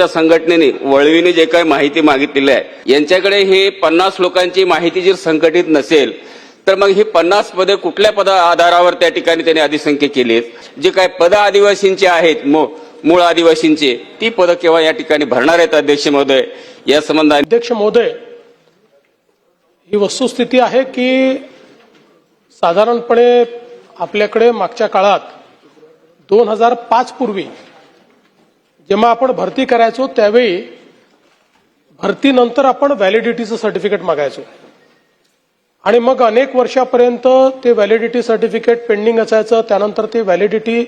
या संघटनेने वळवीने जे काही माहिती मागितलेली आहे यांच्याकडे हे पन्नास लोकांची माहिती जर संघटित नसेल तर मग ही पन्नास पदे कुठल्या पदा आधारावर त्या ठिकाणी त्यांनी अधिसंख्य केली जे काही पद आदिवासींची आहेत मूळ आदिवासींची ती पदं केव्हा या ठिकाणी भरणार आहेत अध्यक्ष महोदय? या संबंधात अध्यक्ष महोदय ही वस्तुस्थिती आहे की साधारणपणे आपल्याकडे मागच्या काळात दोन हजार पाच पूर्वी जेव्हा आपण भरती करायचो त्यावेळी भरतीनंतर आपण व्हॅलिडिटीचं सर्टिफिकेट मागायचो. आणि मग अनेक वर्षापर्यंत ते व्हॅलिडिटी सर्टिफिकेट पेंडिंग असायचं त्यानंतर ते व्हॅलिडिटी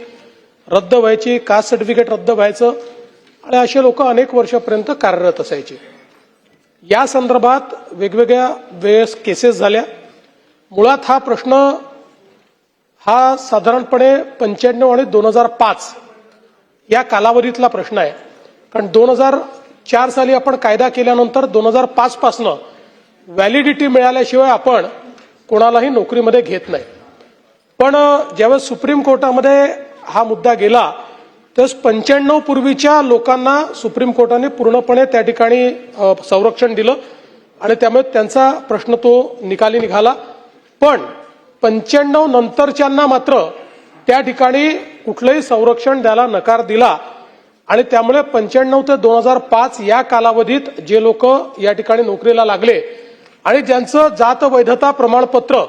रद्द व्हायची कास्ट सर्टिफिकेट रद्द व्हायचं आणि असे लोक अनेक वर्षापर्यंत कार्यरत असायचे. या संदर्भात वेगवेगळ्या वेळेस केसेस झाल्या. मुळात हा प्रश्न हा साधारणपणे पंच्याण्णव आणि दोन हजार पाच या कालावधीतला प्रश्न आहे. कारण दोन हजार चार साली आपण कायदा केल्यानंतर दोन हजार पाच पासनं व्हॅलिडिटी मिळाल्याशिवाय आपण कोणालाही नोकरीमध्ये घेत नाही. पण ज्यावेळेस सुप्रीम कोर्टामध्ये हा मुद्दा गेला त्यावेळेस पंच्याण्णव पूर्वीच्या लोकांना सुप्रीम कोर्टाने पूर्णपणे त्या ठिकाणी संरक्षण दिलं आणि त्यामुळे त्यांचा प्रश्न तो निकाली निघाला. पण पंच्याण्णव नंतरच्यांना मात्र त्या ठिकाणी कुठलंही संरक्षण द्यायला नकार दिला आणि त्यामुळे पंच्याण्णव ते दोन हजार पाच या कालावधीत जे लोक या ठिकाणी नोकरीला लागले आणि ज्यांचं जात वैधता प्रमाणपत्र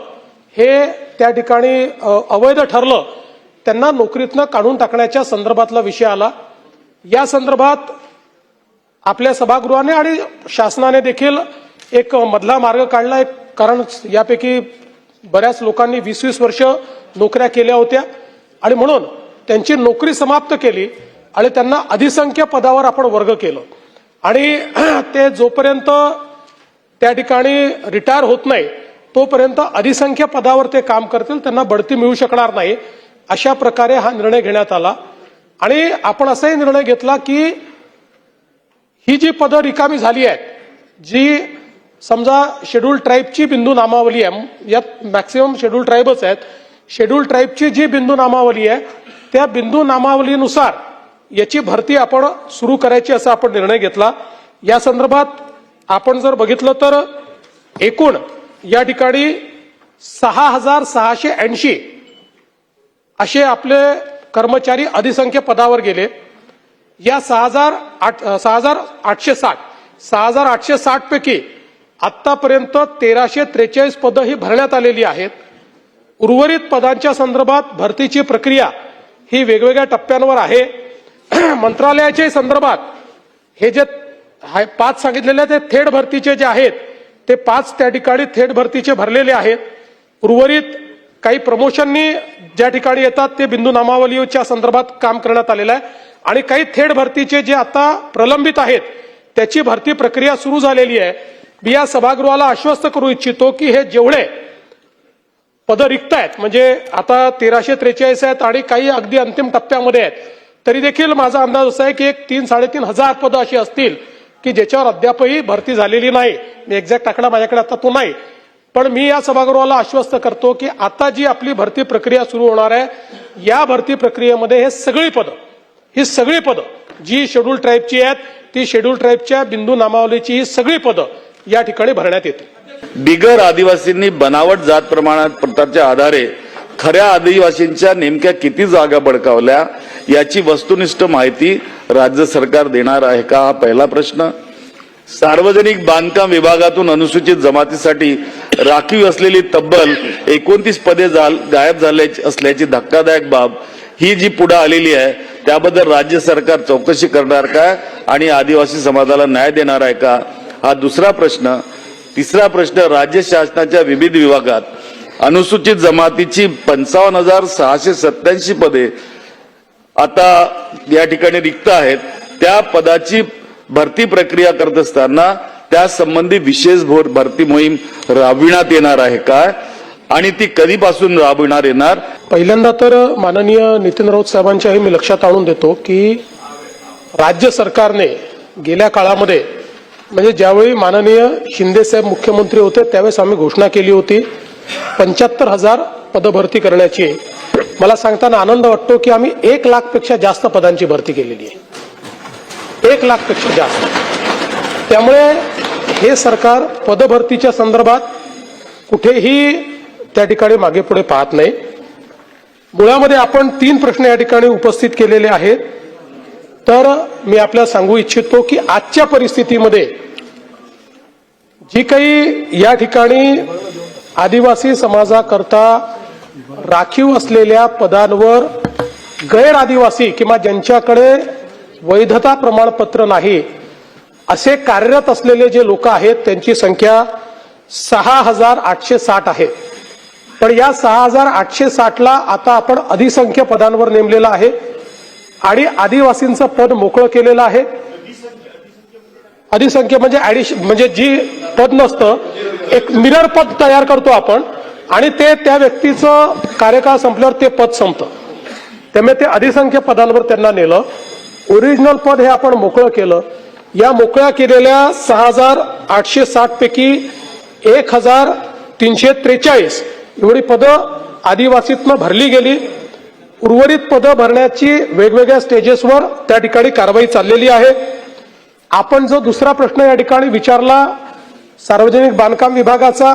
हे त्या ठिकाणी अवैध ठरलं त्यांना नोकरीतनं काढून टाकण्याच्या संदर्भातला विषय आला. या संदर्भात आपल्या सभागृहाने आणि शासनाने देखील एक मधला मार्ग काढला. एक कारण यापैकी बऱ्याच लोकांनी वीस वीस वर्ष नोकऱ्या केल्या होत्या. आणि म्हणून त्यांची नोकरी समाप्त केली आणि त्यांना अधिसंख्य पदावर आपण वर्ग केलं. आणि ते जोपर्यंत त्या ठिकाणी रिटायर होत नाही तोपर्यंत अधिसंख्य पदावर ते काम करतील त्यांना बढती मिळू शकणार नाही अशा प्रकारे हा निर्णय घेण्यात आला. आणि आपण असाही निर्णय घेतला की ही जी पदं रिकामी झाली आहेत जी समजा शेड्यूल ट्राईबची बिंदू नामावली आहे यात मॅक्सिमम शेड्यूल ट्राईबच आहेत शेड्यूल ट्राईबची जी बिंदू नामावली आहे त्या बिंदू नामावलीनुसार याची भरती आपण सुरू करायची असा आपण निर्णय घेतला. या संदर्भात आपण जर बघितलं तर एकूण या ठिकाणी सहा हजार सहाशे ऐंशी असे आपले कर्मचारी अधिसंख्य पदावर गेले. या सहा हजार आठ सहा हजार आठशे साठ सहा हजार आठशे साठ पैकी आतापर्यंत तेराशे त्रेचाळीस पदं ही भरण्यात आलेली आहेत. उर्वरित पदांच्या संदर्भात भरतीची प्रक्रिया ही वेगवेगळ्या टप्प्यांवर आहे. मंत्रालयाच्या संदर्भात हे जे हाय- पाच सांगितलेले ते थेट भरतीचे जे आहेत ते पाच त्या ठिकाणी थेट भरतीचे भरलेले आहेत. उर्वरित काही प्रमोशननी ज्या ठिकाणी येतात ते बिंदू नामावलीच्या संदर्भात काम करण्यात आलेलं आहे. आणि काही थेट भरतीचे जे आता प्रलंबित आहेत त्याची भरती प्रक्रिया सुरू झालेली आहे. मी या सभागृहाला आश्वस्त करू इच्छितो की हे जेवढे पदं रिक्त आहेत म्हणजे आता तेराशे त्रेचाळीस आहेत आणि काही अगदी अंतिम टप्प्यामध्ये आहेत. तरी देखील माझा अंदाज असा आहे की एक तीन साडेतीन हजार पदं अशी असतील की ज्याच्यावर अद्यापही भरती झालेली नाही. मी एक्झॅक्ट आकडा माझ्याकडे आता तो नाही. पण मी या सभागृहाला आश्वस्त करतो की आता जी आपली भरती प्रक्रिया सुरू होणार आहे या भरती प्रक्रियेमध्ये हे सगळी पदं ही सगळी पदं जी शेड्यूल ट्राईबची आहेत ती शेड्यूल ट्राईबच्या बिंदू नामावलीची ही सगळी पदं या ठिकाणी भरण्यात येतील. बिगर आदिवासींनी बनावट जात प्रमाणात आधारे खऱ्या आदिवासींच्या नेमक्या किती जागा बडकावल्या याची वस्तुनिष्ठ माहिती राज्य सरकार देणार आहे का? हा पहिला प्रश्न. सार्वजनिक बांधकाम विभागातून अनुसूचित जमातीसाठी राखीव असलेली तब्बल एकोणतीस पदे झाल- गायब झाले असल्याची धक्कादायक बाब ही जी पुढे आलेली आहे त्याबद्दल राज्य सरकार चौकशी करणार का आणि आदिवासी समाजाला न्याय देणार आहे का? हा दुसरा प्रश्न. तिसरा प्रश्न राज्य शासनाच्या विविध विभागात अनुसूचित जमातीची पंचावन्न हजार सहाशे सत्याऐंशी पदे आता या ठिकाणी रिक्त आहेत. त्या पदाची भरती प्रक्रिया करत असताना त्या संबंधी विशेष भरती मोहीम राबविण्यात येणार आहे का? आणि ती कधीपासून राबविण्यात येणार? पहिल्यांदा तर माननीय नितीन राऊत साहेबांच्याही मी लक्षात आणून देतो की राज्य सरकारने गेल्या काळामध्ये म्हणजे ज्यावेळी माननीय शिंदे साहेब मुख्यमंत्री होते त्यावेळेस आम्ही घोषणा केली होती पंच्याहत्तर हजार पदभरती करण्याची. मला सांगताना आनंद वाटतो की आम्ही एक लाखपेक्षा जास्त पदांची भरती केलेली आहे. एक लाखपेक्षा जास्त. त्यामुळे हे सरकार पदभरतीच्या संदर्भात कुठेही त्या ठिकाणी मागे पुढे पाहत नाही. मुळामध्ये आपण तीन प्रश्न या ठिकाणी उपस्थित केलेले आहेत. तर मी आपल्याला सांगू इच्छितो की आजच्या परिस्थितीमध्ये जी काही या ठिकाणी आदिवासी समाजाकरता राखीव असलेल्या पदांवर गैर आदिवासी किंवा ज्यांच्याकडे वैधता प्रमाणपत्र नाही असे कार्यरत असलेले जे लोक आहेत त्यांची संख्या सहा हजार आठशे साठ आहे. पण या सहा हजार आठशे साठला आता आपण अधिसंख्य पदांवर नेमलेला आहे. आणि आदिवासींचं पद मोकळं केलेलं आहे. अधिसंख्य म्हणजे ऍडिश म्हणजे जी पद नसतं एक मिरर पद तयार करतो आपण आणि ते त्या व्यक्तीचं कार्यकाळ संपल्यावर ते पद संपतं. त्यामुळे ते अधिसंख्य पदांवर त्यांना नेलं. ओरिजिनल पद हे आपण मोकळं केलं. या मोकळ्या केलेल्या सहा हजार आठशे साठ पैकी एक हजार तीनशे त्रेचाळीस एवढी पदं आदिवासीतनं भरली गेली. उर्वरित पदं भरण्याची वेगवेगळ्या स्टेजेसवर त्या ठिकाणी कारवाई चाललेली आहे. आपण जो दुसरा प्रश्न या ठिकाणी विचारला सार्वजनिक बांधकाम विभागाचा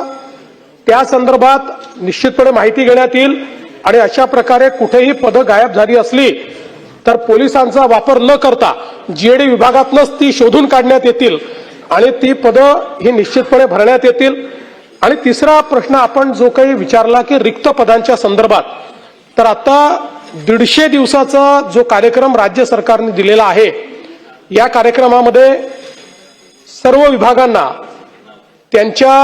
त्या संदर्भात निश्चितपणे माहिती घेण्यात येईल आणि अशा प्रकारे कुठेही पदं गायब झाली असली तर पोलिसांचा वापर न करता जीएडी विभागातनंच ती शोधून काढण्यात येतील आणि ती पदं ही निश्चितपणे भरण्यात येतील. आणि तिसरा प्रश्न आपण जो काही विचारला की रिक्त पदांच्या संदर्भात तर आता दीडशे दिवसाचा जो कार्यक्रम राज्य सरकारने दिलेला आहे या कार्यक्रमामध्ये सर्व विभागांना त्यांच्या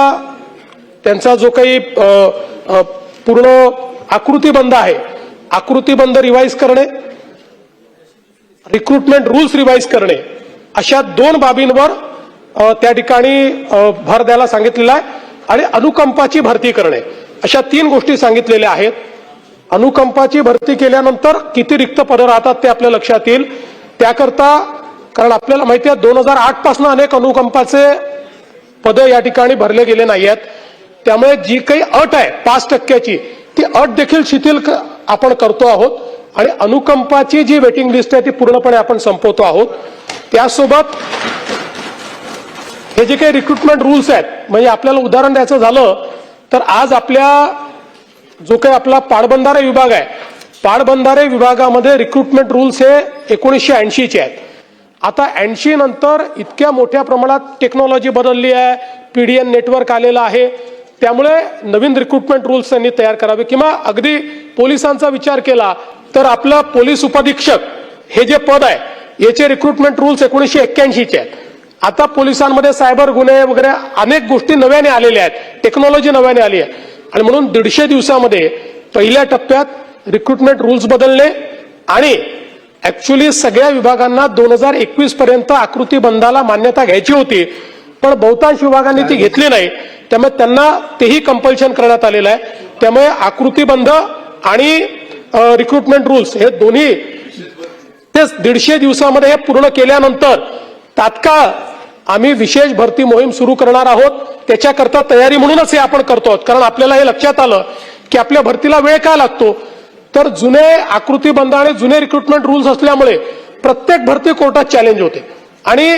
त्यांचा जो काही पूर्ण आकृतीबंध आहे आकृतीबंध रिवाईज करणे रिक्रुटमेंट रूल्स रिवाईज करणे अशा दोन बाबींवर त्या ठिकाणी भर द्यायला सांगितलेला आहे आणि अनुकंपाची भरती करणे अशा तीन गोष्टी सांगितलेल्या आहेत. अनुकंपाची भरती केल्यानंतर किती रिक्त पदं राहतात ते आपल्या लक्षात येईल. त्याकरता कारण आपल्याला माहिती आहे दोन हजार आठपासून अनेक अनुकंपाचे पदं या ठिकाणी भरले गेले नाही आहेत त्यामुळे जी काही अट आहे पाच टक्क्याची ती अट देखील शिथिल आपण करतो आहोत. आणि अनुकंपाची जी वेटिंग लिस्ट आहे ती पूर्णपणे आपण संपवतो आहोत. त्यासोबत हे जे काही रिक्रुटमेंट रूल्स आहेत म्हणजे आपल्याला उदाहरण द्यायचं झालं तर आज आपल्या जो काही आपला पाटबंधारे विभाग आहे पाटबंधारे विभागामध्ये रिक्रुटमेंट रूल्स हे एकोणीसशे ऐंशीचे आहेत. आता ऐंशी नंतर इतक्या मोठ्या प्रमाणात टेक्नॉलॉजी बदलली आहे पी डी एन नेटवर्क आलेलं आहे. त्यामुळे नवीन रिक्रुटमेंट रूल्स त्यांनी तयार करावे. किंवा अगदी पोलिसांचा विचार केला तर आपलं पोलीस उपाधीक्षक हे जे पद आहे याचे रिक्रुटमेंट रूल्स एकोणीसशे एक्क्याऐंशीचे आहेत. आता पोलिसांमध्ये सायबर गुन्हे वगैरे अनेक गोष्टी नव्याने आलेल्या आहेत. टेक्नॉलॉजी नव्याने आली आहे. आणि म्हणून दीडशे दिवसामध्ये पहिल्या टप्प्यात रिक्रुटमेंट रूल्स बदलले आणि ऍक्च्युली सगळ्या विभागांना दोन हजार एकवीस पर्यंत आकृती बंधाला मान्यता घ्यायची होती पण बहुतांश विभागांनी ती घेतली नाही. त्यामुळे त्यांना तेही कंपल्शन करण्यात आलेलं आहे. त्यामुळे आकृतीबंध आणि रिक्रुटमेंट रूल्स हे दोन्ही तेच दीडशे दिवसामध्ये हे पूर्ण केल्यानंतर तात्काळ आम्ही विशेष भरती मोहीम सुरू करणार आहोत. त्याच्याकरता तयारी म्हणूनच हे आपण करतो आहोत. कारण आपल्याला हे लक्षात आलं की आपल्या भरतीला वेळ का लागतो? तर जुने आकृतीबंध आणि जुने रिक्रुटमेंट रूल्स असल्यामुळे प्रत्येक भरती कोर्टात चॅलेंज होते. आणि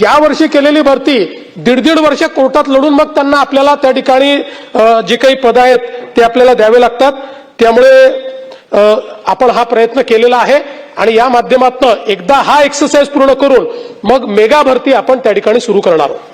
या वर्षी केलेली भरती दीड दीड वर्ष कोर्टात लढून मग त्यांना आपल्याला त्या ठिकाणी जे काही पद आहेत ते आपल्याला द्यावे लागतात. त्यामुळे आपण हा प्रयत्न केलेला आहे. आणि या माध्यमातून एकदा हा एक्सरसाइज पूर्ण करून मग मेगा भरती आपण त्या ठिकाणी सुरू करणार आहोत.